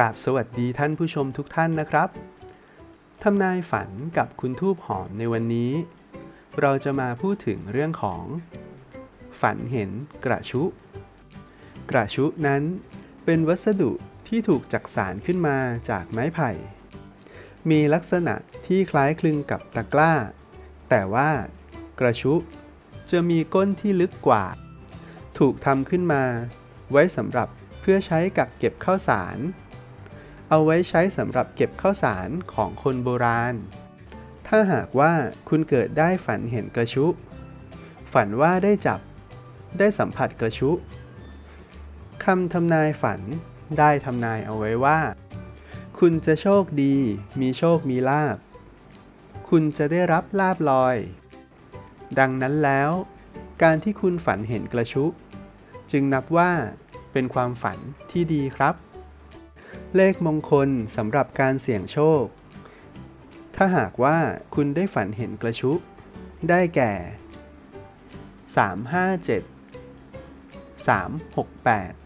กราบสวัสดีท่านผู้ชมทุกท่านนะครับทำนายฝันกับคุณทูบหอมในวันนี้ เราจะมาพูดถึงเรื่องของ ฝันเห็นกระชุ กระชุนั้นเป็นวัสดุที่ถูกจักสารขึ้นมาจากไม้ไผ่ มีลักษณะที่คล้ายคลึงกับตะกร้า แต่ว่ากระชุจะมีก้นที่ลึกกว่า ถูกทำขึ้นมา ไว้สำหรับเพื่อใช้กักเก็บข้าวสาร เอาไว้ใช้สำหรับเก็บข้าวสารของคนโบราณ ถ้าหากว่าคุณเกิดได้ฝันเห็นกระชุ ฝันว่าได้จับ ได้สัมผัสกระชุ คำทำนายฝันได้ทำนายเอาไว้ว่า คุณจะโชคดี มีโชคมีลาบ คุณจะได้รับลาบลอย ดังนั้นแล้ว การที่คุณฝันเห็นกระชุ จึงนับว่าเป็นความฝันที่ดีครับ เลขมงคลสำหรับการเสี่ยงโชค ถ้าหากว่าคุณได้ฝันเห็นกระชุได้แก่ 357 368